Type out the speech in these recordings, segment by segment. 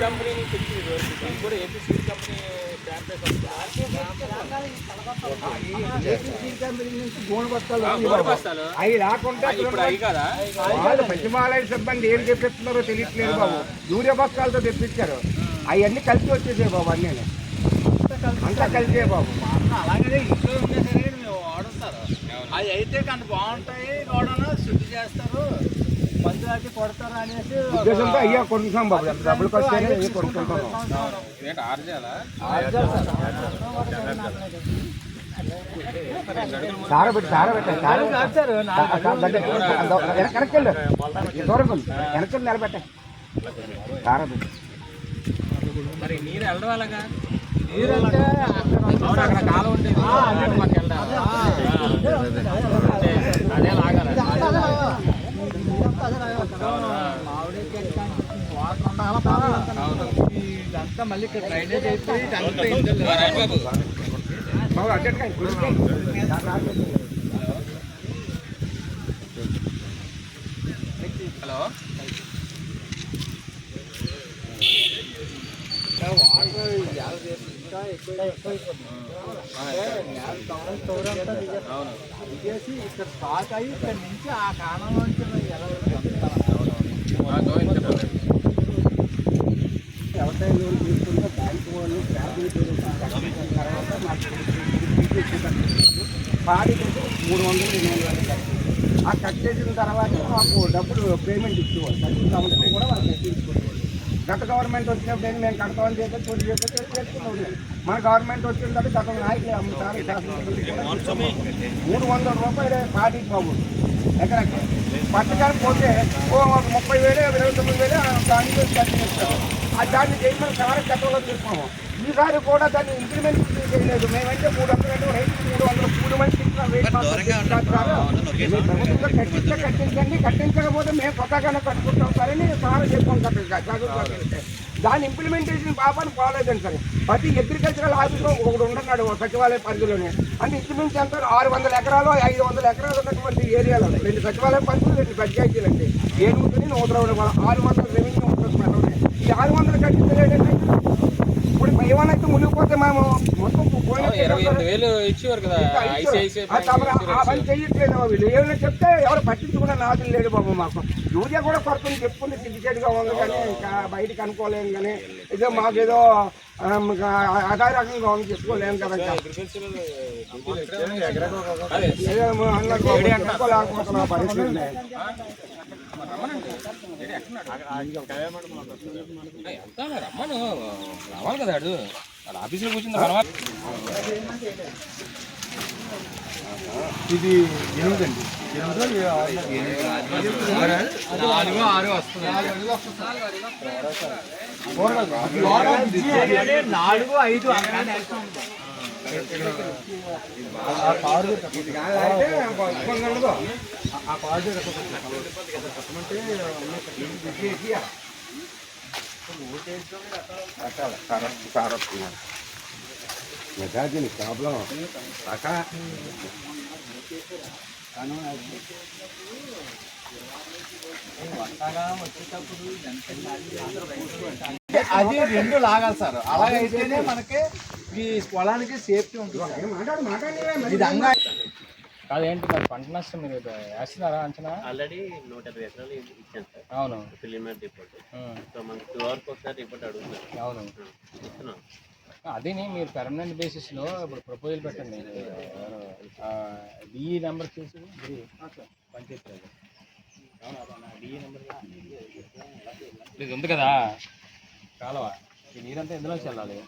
Company కూడా AP అవి రాకుండా వాళ్ళు సచివాలయ సిబ్బంది ఏం తెప్పిస్తున్నారో తెలియట్లేదు బాబు. యూరియా బస్తాలతో తెప్పించారు. అవన్నీ కలిసి వచ్చేసాయి బాబు అన్నీ. అంతా కలిసే బాబు. అలాగే ఇంట్లో ఉండే సరే మేము వాడుతారు. అవి అయితే కానీ బాగుంటాయి గోడను శుద్ధి చేస్తారు. మందు అది కొడతారు అనేసి ఉద్దేశంతో అయ్యా కొనుక్కుంటాం బాబు. ఎంత డబ్బులు అయినా అయ్యే కొనుక్కుంటాం ఇదేంటి ఆర్జాలా సారబెట్టి సారబెట్టాలి ఈ దూరం వెళ్ళి. నిలబెట్టాలి సారబెట్టి మరి నీరు అక్కడ అవును అక్కడ కాలం ఉండేది అక్కడ మాకు వెళ్ళాలి అదే లాగాలి మామిడి చెట్టు కానీ వాటర్ ఉండాలా బాగా. ఇదంతా మళ్ళీ ఇక్కడ డ్రైనేజ్ అయిపోయి ఇదంతా ఇందులో బాబు అడ్డట్టుగా హలో అంతా దిగేసి ఇక్కడ స్టాక్ అయ్యి ఇక్కడ నుంచి ఆ కాణం నుంచి ఎలా వెళ్తాం ఆ, గోవింద్ చెప్పండి వ్యవసాయ లోన్ తీసుకుంటే బ్యాంకు వాళ్ళు ఫ్యామిలీ తర్వాత మాకు పాడి మూడు వందలు రెండు వందలు కట్టాలి. ఆ కట్టేసిన తర్వాత మాకు డబ్బులు పేమెంట్ ఇచ్చేవాళ్ళు ప్రతి సంవత్సరం కూడా వాళ్ళు కట్టించుకోవాలి గత గవర్నమెంట్ వచ్చినప్పుడు ఏంటి మేము కడతామని చెప్పి చోటు చెప్పి చేసుకున్నాం మన గవర్నమెంట్ వచ్చిన తర్వాత గత నాయకులు అమ్ముతారు. మూడు వందల రూపాయలు పాడి బాబు ఎకరాకి పట్టకాలం పోతే ఓ ముప్పై వేలు ఇరవై తొమ్మిది వేలు దాని మీద కట్టిస్తారు ఆ దాన్ని చేయమని కారం చట్టంలో తీసుకున్నాము ఈసారి కూడా దాన్ని ఇంప్లిమెంట్ చేయలేదు. మేమంటే మూడు వందలు రైతుకు మూడు వందలు మూడు మంది కట్టించే కట్టించండి కట్టించకపోతే మేము కొత్తగానే కట్టుకుంటాం సరే నేను సార్ చెప్పాం కట్టించే దాని ఇంప్లిమెంటేషన్ పాపాన్ని పోలేదండి సరే. ప్రతి అగ్రికల్చరల్ ఆఫీస్లో ఒకడు ఉంటున్నాడు సచివాలయ పరిధిలోనే. అంటే ఇంచుమించు ఎంత ఆరు వందల ఎకరాలు ఐదు వందల ఎకరాలు ఉన్నటువంటి ఏరియాలో రెండు సచివాలయ పరిధులు రెండు పంచాయతీలు అండి ఏడుగుతుంది నూతన ఆరు వందల ఈ ఆరు వందలు కట్టించలేదండి ఇప్పుడు ఏమైనా మునిగిపోతే మేము మొత్తం పోయిన ఇరవై ఎనిమిది వేలు ఇచ్చేవారు కదా. ఐసిఐసిఐ ఆ ఆ పని చెయ్యట్లేదు బాబు. వీళ్ళు ఏమైనా చెప్తే ఎవరు పట్టించుకునే నాదులు లేదు బాబు మాకు. యూరియా కూడా కొడుతుంది చెప్పుకుంది సిద్ధిచేటుగా ఉంది కానీ ఇంకా బయటికి అనుకోలేము కానీ ఏదో మాకు ఏదో అదే రకంగా ఉంది చెప్పుకోలేము కదా ఇంకా. అదే. ఏదో చెప్పుకోలేకపోతున్నా పరిస్థితి. రమ్మను. రావాలి కదా ఆడు. వాళ్ళ ఆఫీసులో కూర్చుంది ఇది ఎనిమిది అండి నాలుగు ఆరు వస్తుంది. నాలుగు ఐదు. అలానే వేస్తాం. Magazine problem. అక్క అది రెండు లాగాలి సార్. అలాగైతేనే మనకి ఈ పొలానికి సేఫ్టీ ఉంటుంది ఇది అంగా కాదేంటి? మరి పంట నష్టం మీరు వేస్తున్నారా అంచనా? ఆల్రెడీ నూట ఇరవై ఎకరాలు ఇచ్చాను సార్. అవును. Preliminary report. సో మనకి టూ అవర్కి ఒకసారి రిపోర్ట్ అడుగుతున్నారు. అవును. ఇస్తున్నాం. అదేని మీరు పర్మనెంట్ బేసిస్లో ఇప్పుడు ప్రపోజల్ పెట్టండి. డిఈ నెంబర్ చూసి పంచాయతీ రాజ్. డిఈ నెంబర్ ఇది ఉంది కదా. కాలువ. ఈ నీరంతా ఇందులోంచి వెళ్ళాలి?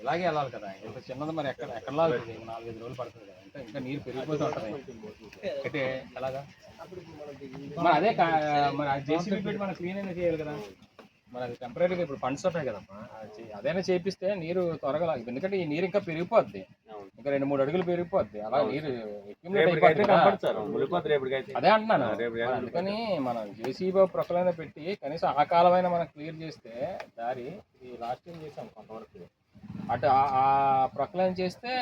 ఇలాగే వెళ్ళాలి కదా. ఇంత చిన్నది మరి ఎక్కడ ఎక్కడ లాగుతుంది నాలుగైదు రోజులు పడుతుంది కదా. ఇంకా ఇంకా నీరు పెరిగిపోతూ ఉంటుంది. అయితే ఎలాగా? మరి అదే మరి జేసీబీ పెట్టి మనం క్లీన్ అయినా చేయాలి కదా. మరి అది టెంపరీగా ఇప్పుడు ఫండ్స్ ఉంటాయి కదమ్మా. అదైనా చేపిస్తే నీరు త్వరగా ఎందుకంటే ఈ నీరు ఇంకా పెరిగిపోద్ది. ఇంకా రెండు మూడు అడుగులు పెరిగిపోద్ది. అలా నీరు. అదే అంటున్నాను. అందుకని మనం జేసీబీ ప్రొక్కలైనా పెట్టి కనీసం ఆ కాలమైనా మనం క్లియర్ చేస్తే దారి ఈ లాస్ట్ టైం చేసాం కొంతవరకు? అటు ఆ- ఆ చేస్తే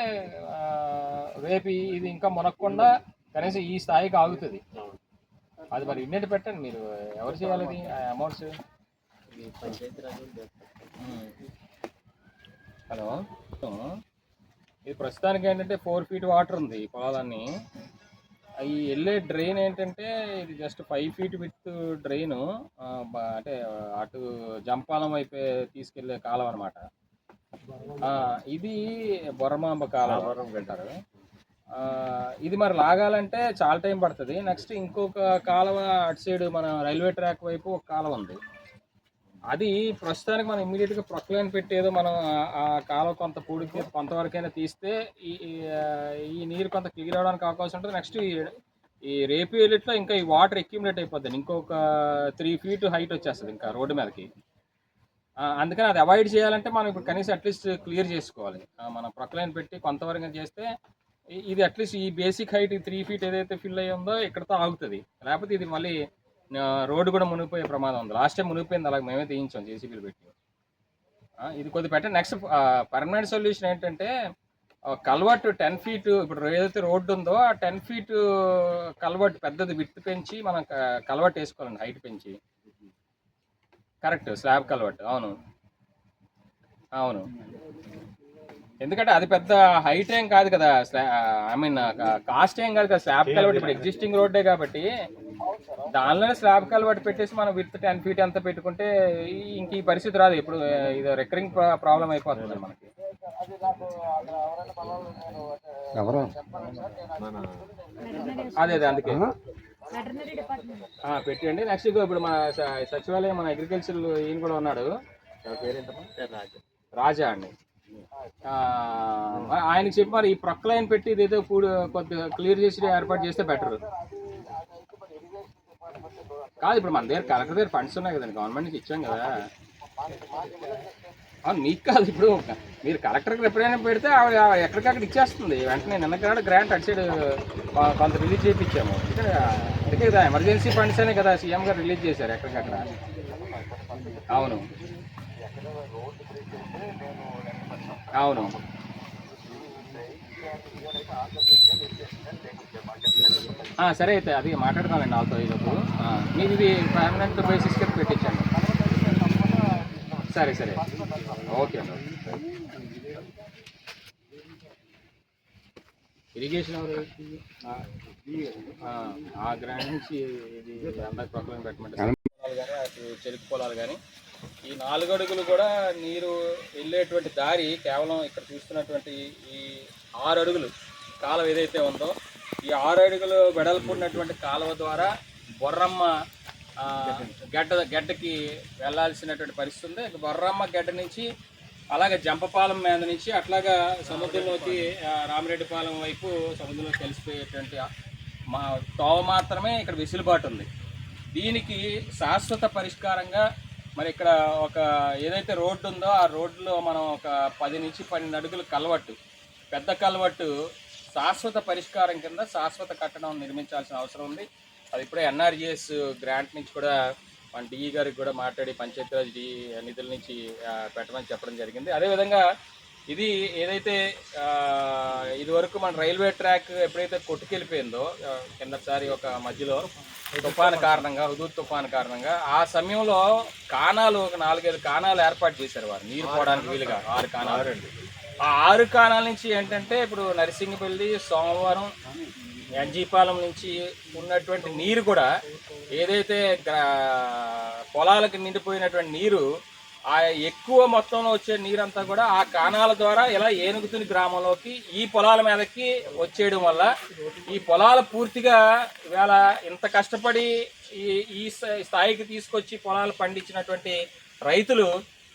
రేపు ఇది ఇంకా మునక్కుండా కనీసం ఈ స్థాయికి ఆగుతుంది. అది మరి ఇన్నెట్ పెట్టండి మీరు. ఎవరు చేయాలి అది? ఆ అమౌంట్స్? హలో? ఇది ప్రస్తుతానికి ఏంటంటే ఫోర్ ఫీట్ వాటర్ ఉంది ఈ పొలాలన్నీ అవి వెళ్ళే డ్రైన్ ఏంటంటే ఇది just five feet with drain. అంటే అటు జంపాలం వైపే తీసుకెళ్ళే కాలం అనమాట ఇది బొర్రమాంబ కాలం. అంటారు. ఇది మరి లాగాలంటే చాలా టైం పడుతుంది. నెక్స్ట్ ఇంకొక కాలువ అటు సైడ్ మన రైల్వే ట్రాక్ వైపు ఒక కాలువ ఉంది. అది ప్రస్తుతానికి మనం ఇమీడియట్గా ప్రొక్లైన్ పెట్టేదో మనం ఆ- కాలువ కొంత పూడికి కొంతవరకైనా తీస్తే ఈ ఈ- నీరు కొంత క్లియర్ అవడానికి అవకాశం ఉంటుంది. నెక్స్ట్ ఈ రేపు వెళ్ళిట్లో ఇంకా ఈ వాటర్ అక్యుములేట్ అయిపోతుంది ఇంకొక త్రీ ఫీట్ హైట్ వచ్చేస్తుంది ఇంకా రోడ్డు మీదకి. అందుకని అది అవాయిడ్ చేయాలంటే మనం ఇప్పుడు కనీసం అట్లీస్ట్ క్లియర్ చేసుకోవాలి. మనం ప్రొక్లైన్ పెట్టి కొంతవరకు చేస్తే ఇది అట్లీస్ట్ ఈ బేసిక్ హైట్ త్రీ ఫీట్ ఏదైతే ఫిల్ అయ్యి ఉందో ఇక్కడతో ఆగుతుంది. లేకపోతే ఇది మళ్ళీ రోడ్డు కూడా మునిగిపోయే ప్రమాదం ఉంది. లాస్ట్ టైం మునిగిపోయింది అలాగే మేమే తీయించాం జేసీబీలు పెట్టి. ఇది కొద్ది పెట్టండి నెక్స్ట్ పర్మనెంట్ సొల్యూషన్ ఏంటంటే కల్వర్ట్ టెన్ ఫీట్ ఇప్పుడు ఏదైతే రోడ్డు ఉందో ఆ టెన్ ఫీట్ కల్వర్ట్ పెద్దది విత్ పెంచి మనం కల్వర్ట్ వేసుకోవాలండి హైట్ పెంచి. కరెక్ట్ స్లాబ్ కల్వర్ట్ అవును. అవును. ఎందుకంటే అది పెద్ద హైట్ ఏం కాదు కదా ఐ మీన్ కాస్ట్ ఏం కాదు కదా స్లాబ్ కల్వర్ట్ ఇప్పుడు ఎగ్జిస్టింగ్ రోడ్డే కాబట్టి దానిలోనే స్లాబ్ కల్వర్ట్ పెట్టేసి మనం విత్ టెన్ ఫీట్ ఎంత పెట్టుకుంటే ఇంక ఈ పరిస్థితి రాదు. ఇప్పుడు ఇది రికరింగ్ ప్రాబ్లం అయిపోతుంది మనకి. అదే అదే అందుకే. పెట్టండి నెక్స్ట్ ఇప్పుడు మన స- సచివాలయం మన అగ్రికల్చర్ ఈయన కూడా ఉన్నాడు. రాజు. రాజా అండి. ఆ, ఆయనకి చెప్పి మరి ఈ ప్రొక్లైన్ పెట్టి ఇదేదో కూడి కొద్దిగా క్లియర్ చేసి ఏర్పాటు చేస్తే బెటర్. కాదు ఇప్పుడు మన దగ్గర కలెక్టర్ దగ్గర ఫండ్స్ ఉన్నాయి కదండి. గవర్నమెంట్ నుంచి ఇచ్చాం కదా. అవును మీకు కాదు. ఇప్పుడు మీరు కలెక్టర్కి రిప్రజెంట్ పెడితే ఆవిడ ఎక్కడికక్కడ ఇచ్చేస్తుంది. వెంటనే నిన్న గ్రాంట్ అటు సైడ్ కొంత రిలీజ్ చేయించాము ఇక్కడ అందుకే కదా ఎమర్జెన్సీ ఫండ్స్ అనే కదా సీఎం గారు రిలీజ్ చేశారు ఎక్కడికక్కడ. అవును. అవును. సరే అయితే అది మాట్లాడతానండి వాళ్ళతో ఈరోజు ఆ, మీకు ఇది పర్మనెంట్ బేసిస్ కింద పెట్టించండి. సరే సరే. ఓకే అండి. ఇరిగేషన్ ఆ, గ్రాండ్ నుంచి ఇది అందరికి ప్రొక్లైన్ పెట్టమంటే పొలాలు కానీ అటు చెరుకు పొలాలు కానీ ఈ నాలుగు అడుగులు కూడా నీరు వెళ్ళేటువంటి దారి కేవలం ఇక్కడ చూస్తున్నటువంటి ఈ ఆరు అడుగులు కాలువ ఏదైతే ఉందో ఈ ఆరు అడుగులు వెడల్పు ఉన్నటువంటి కాలువ ద్వారా బొర్రమ్మ ఆ, గడ్డ గడ్డకి వెళ్ళాల్సినటువంటి పరిస్థితి ఉంది. ఇక బొర్రమ్మ గడ్డ నుంచి అలాగే జంపపాలెం మీద నుంచి అట్లాగా సముద్రంలోకి రామిరెడ్డిపాలెం వైపు సముద్రంలో కలిసిపోయేటువంటి మా తోవ మాత్రమే ఇక్కడ వెసులుబాటు ఉంది. దీనికి శాశ్వత పరిష్కారంగా మరి ఇక్కడ ఒక ఏదైతే రోడ్డు ఉందో ఆ రోడ్డులో మనం ఒక పది నుంచి పన్నెండు అడుగులు కలవట్టు పెద్ద కలవట్టు శాశ్వత పరిష్కారం కింద శాశ్వత కట్టడం నిర్మించాల్సిన అవసరం ఉంది. అది ఇప్పుడే ఎన్ఆర్జిఎస్ గ్రాంట్ నుంచి కూడా మన డిఈ గారికి కూడా మాట్లాడి పంచాయతీరాజ్ డి నిధుల నుంచి పెట్టమని చెప్పడం జరిగింది. అదేవిధంగా ఇది ఏదైతే ఇదివరకు మన రైల్వే ట్రాక్ ఎప్పుడైతే కొట్టుకెళ్ళిపోయిందో కిందసారి ఒక మధ్యలో తుఫాను కారణంగా హుదూద్ తుఫాను కారణంగా ఆ సమయంలో కానాలు ఒక నాలుగైదు కానాలు ఏర్పాటు చేశారు వారు నీరు పోవడానికి వీలుగా. ఆరు కానాలు. ఆ ఆరు కానాల నుంచి ఏంటంటే ఇప్పుడు నరసింగపల్లి సోమవారం ఎన్జీపాలెం నుంచి ఉన్నటువంటి నీరు కూడా ఏదైతే పొలాలకు నిండిపోయినటువంటి నీరు ఆ ఎక్కువ మొత్తంలో వచ్చే నీరంతా కూడా ఆ కానాల ద్వారా ఇలా ఏనుగుతుని గ్రామంలోకి ఈ పొలాల మీదకి వచ్చేయడం వల్ల ఈ పొలాలు పూర్తిగా ఇవాళ ఇంత కష్టపడి ఈ ఈ స్థా- స్థాయికి తీసుకొచ్చి పొలాలు పండించినటువంటి రైతులు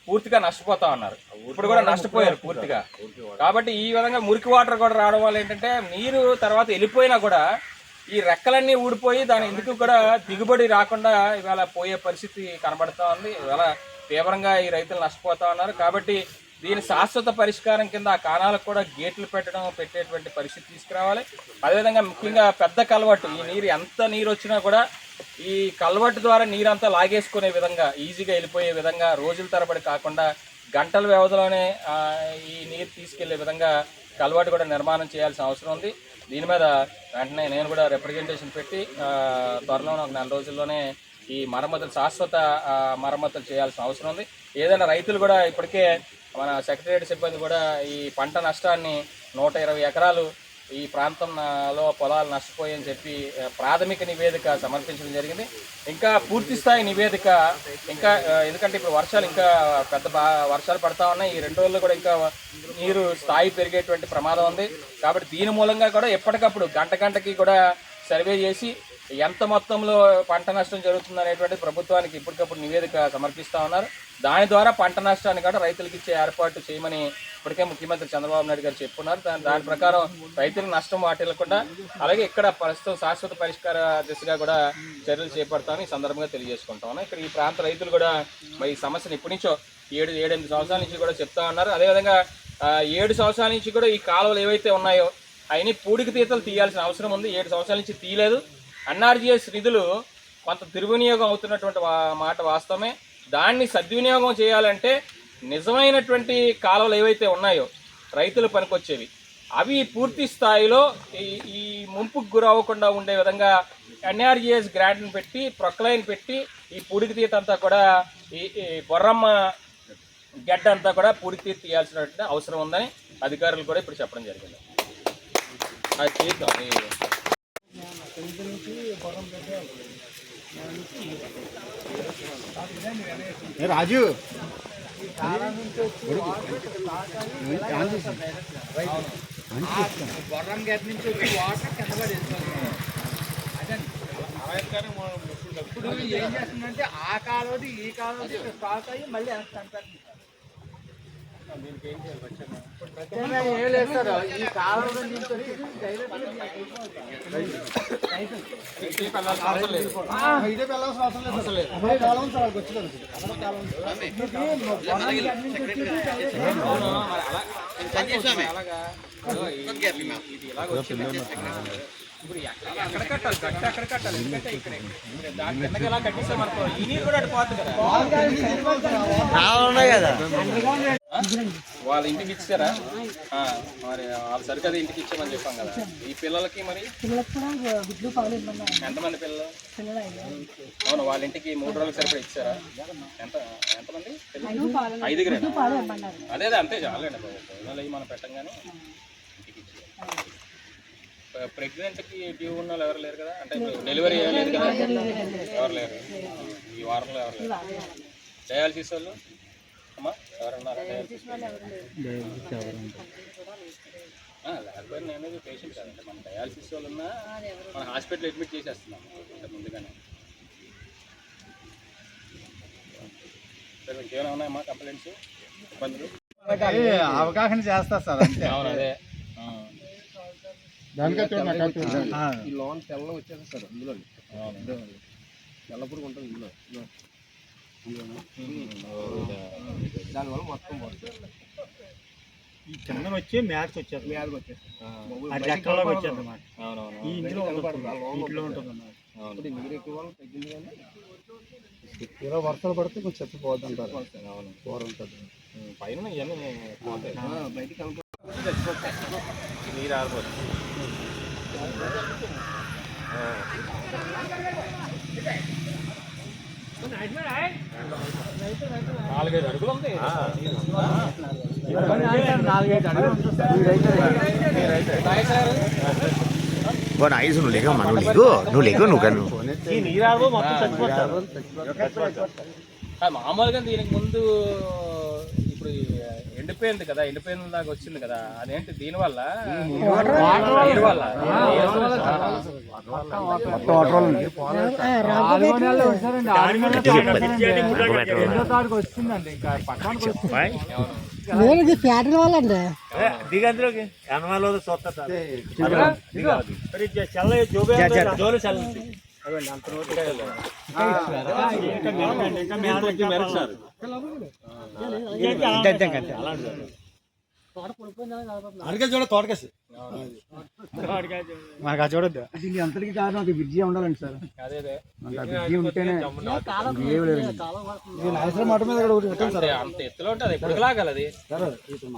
పూర్తిగా నష్టపోతా ఉన్నారు. ఇప్పుడు కూడా నష్టపోయారు పూర్తిగా. కాబట్టి ఈ విధంగా మురికి వాటర్ కూడా రావడం వల్ల ఏంటంటే నీరు తర్వాత వెళ్ళిపోయినా కూడా ఈ రెక్కలన్నీ ఊడిపోయి దాని ఎందుకు కూడా దిగుబడి రాకుండా ఇవాళ పోయే పరిస్థితి కనబడుతూ ఉంది. ఇవాళ తీవ్రంగా ఈ రైతులు నష్టపోతా ఉన్నారు. కాబట్టి దీని శాశ్వత పరిష్కారం కింద ఆ కానాలకు కూడా గేట్లు పెట్టడం పెట్టేటువంటి పరిస్థితి తీసుకురావాలి. అదేవిధంగా ముఖ్యంగా పెద్ద కలవట్టు ఈ నీరు ఎంత నీరు వచ్చినా కూడా ఈ కలవట్టు ద్వారా నీరంతా లాగేసుకునే విధంగా ఈజీగా వెళ్ళిపోయే విధంగా రోజుల తరబడి కాకుండా గంటల వ్యవధిలోనే ఈ నీరు తీసుకెళ్ళే విధంగా కలవాటు కూడా నిర్మాణం చేయాల్సిన అవసరం ఉంది. దీని మీద వెంటనే నేను కూడా రిప్రజెంటేషన్ పెట్టి త్వరలో త్వరలోనే ఒక నెల రోజుల్లోనే ఈ మరమ్మతులు శాశ్వత మరమ్మతులు చేయాల్సిన అవసరం ఉంది. ఏదైనా రైతులు కూడా ఇప్పటికే మన సెక్రటరియట్ సిబ్బంది కూడా ఈ పంట నష్టాన్ని నూట ఇరవై ఎకరాలు ఈ ప్రాంతంలో పొలాలు నష్టపోయాయని చెప్పి ప్రాథమిక నివేదిక సమర్పించడం జరిగింది. ఇంకా పూర్తి స్థాయి నివేదిక ఇంకా ఎందుకంటే ఇప్పుడు వర్షాలు ఇంకా పెద్ద వర్షాలు పడతా ఉన్నాయి. ఈ రెండు రోజుల్లో కూడా ఇంకా నీరు స్థాయి పెరిగేటువంటి ప్రమాదం ఉంది. కాబట్టి దీని మూలంగా కూడా ఎప్పటికప్పుడు గంట గంటకి కూడా సర్వే చేసి ఎంత మొత్తంలో పంట నష్టం జరుగుతుంది అనేటువంటి ప్రభుత్వానికి ఇప్పటికప్పుడు నివేదిక సమర్పిస్తా ఉన్నారు. దాని ద్వారా పంట నష్టాన్ని కూడా రైతులకు ఇచ్చే ఏర్పాటు చేయమని ఇప్పటికే ముఖ్యమంత్రి చంద్రబాబు నాయుడు గారు చెప్పున్నారు. దాని దాని ప్రకారం రైతులకు నష్టం వాటిల్లకుండా అలాగే ఇక్కడ ప్రస్తుతం శాశ్వత పరిష్కార దిశగా కూడా చర్యలు చేపడతామని ఈ సందర్భంగా తెలియజేసుకుంటాం. ఇక్కడ ఈ ప్రాంత రైతులు కూడా మరి ఈ సమస్యను ఇప్పటి నుంచో ఏడు ఏడెనిమిది సంవత్సరాల నుంచి కూడా చెప్తా ఉన్నారు. అదేవిధంగా ఏడు సంవత్సరాల నుంచి కూడా ఈ కాలువలు ఏవైతే ఉన్నాయో అవన్నీ పూడికి తీతలు తీయాల్సిన అవసరం ఉంది. ఏడు సంవత్సరాల నుంచి తీయలేదు. ఎన్ఆర్జీఎస్ నిధులు కొంత దుర్వినియోగం అవుతున్నటువంటి మాట వాస్తవమే. దాన్ని సద్వినియోగం చేయాలంటే నిజమైనటువంటి కాలువలు ఏవైతే ఉన్నాయో రైతులు పనికొచ్చేవి అవి పూర్తి స్థాయిలో ఈ ఈ ముంపుకు గురవ్వకుండా ఉండే విధంగా ఎన్ఆర్జీఎస్ గ్రాంట్ని పెట్టి ప్రొక్లైన్ పెట్టి ఈ పూడికి తీత అంతా కూడా ఈ బొర్రమ్మ గడ్డ అంతా కూడా పూడికి తీత తీయాల్సినటువంటి అవసరం ఉందని అధికారులు కూడా ఇప్పుడు చెప్పడం జరిగింది. అది చేద్దాం రాజు బొర్రం గేట్ నుంచి వాటర్ కింద పడి ఇప్పుడు ఏం చేస్తుందంటే ఆ కాలువది ఈ కాలువది స్టాక్ అయ్యి మళ్ళీ వెనక్కి కనపడుతుంది ప్రత్యేకంగా ఏం సార్ వెళ్ళాల్సిన అవసరం లేదు. ఇదే వెళ్ళాల్సిన కాలం సార్ వాళ్ళకి వచ్చింది అదే కాలం ఇప్పుడు ఎక్కడ కట్టాలి గట్టి అక్కడ కట్టాలి ఎందుకంటే ఇక్కడ ఇక్కడ దాని కిందకి ఎలా కట్టేస్తే మనకు ఈ నీరు కూడా అటు పోతుంది కదా ఆ? వాళ్ళ ఇంటికి ఇచ్చారా? మరి వాళ్ళ సరికదా ఇంటికి ఇచ్చామని చెప్పాం కదా. ఈ పిల్లలకి మరి? గుడ్లు పాలు ఎంతమంది పిల్లలు? అవును వాళ్ళ ఇంటికి మూడు రోజులకు సరిపడా ఇచ్చారా? ఎంత ఎంతమంది ఐదుగురే అదే అంతే చాలండి పిల్లలు మనం పెట్టంగానే ఇంటికి ఇచ్చేయాలి. ప్రెగ్నెంట్కి డ్యూ ఉన్న వాళ్ళు ఎవరు లేరు కదా? అంటే డెలివరీ ఏం లేదు కదా? ఎవరు లేరు? ఈ వారంలో ఎవరు లేరు? డయాలసిస్ వాళ్ళు? డయాలసిస్ లేకపోతే నేను పేషెంట్ కాదంటే మన డయాలసిస్ వాళ్ళు ఉన్నా మన హాస్పిటల్ అడ్మిట్ చేసేస్తున్నాం అంటే ముందుగానే. సరే ఇంకేమైనా ఉన్నాయమ్మా కంప్లైంట్స్ ఇబ్బందులు? అవగాహన చేస్తా సార్ అంతే. అవును అదే. ఈ లోన్ తెల్ల వచ్చేది సార్ అందులో తెల్లపుడు ఉంటుంది ఇందులో. దానివల్ల మొత్తం పోతుంది ఈ కింద వచ్చి మ్యాథ్స్ వచ్చేది వ్యాధికి వచ్చేసి అది లెక్కల్లోకి వచ్చేది అన్నమాట ఈ ఉంటుంది. ఇంట్లో ఉంటుంది. అన్నమాట నీరు ఎక్కువ తగ్గింది కానీ ఇలా వర్షాలు పడితే కొంచెం చెప్పిపోద్ది అంటారు. అవును. కూర ఉంటుంది. పైన ఇవన్నీ బయటికి నీరు ఆరిపోతుంది నాలుగైదు అడుగులు ఉంది. వాడు ఐసు నువ్వు నువ్వు లేకు. నువ్వు లేకు నువ్వు కను మామూలుగా దీనికి ముందు ఎండిపోయింది కదా ఎండిపోయిన దాకా వచ్చింది కదా అదేంటి దీని వల్ల ఏ, దిగందులోకి చూస్తా చల్ల జోబే జోలు చల్ల ఇంకా మెరకండి, ఇంకా మెరకండి. ఇంకేంటి అలా ఉంటుంది. అడిగే చూడ తోటకేసి అది- మనకు అది చూడద్దు దీనికి అంతటికి కారణం ఒక బ్రిడ్జి ఉండాలండి సార్ అదే అదే ఆ బ్రిడ్జి ఉంటేనే లేదు నాయసరం మాట మీద కూడా పెట్టండి అంతే ఎత్తులో ఉంటుంది ఎప్పుడు లాగాలి అది సార్ ఇప్పుడు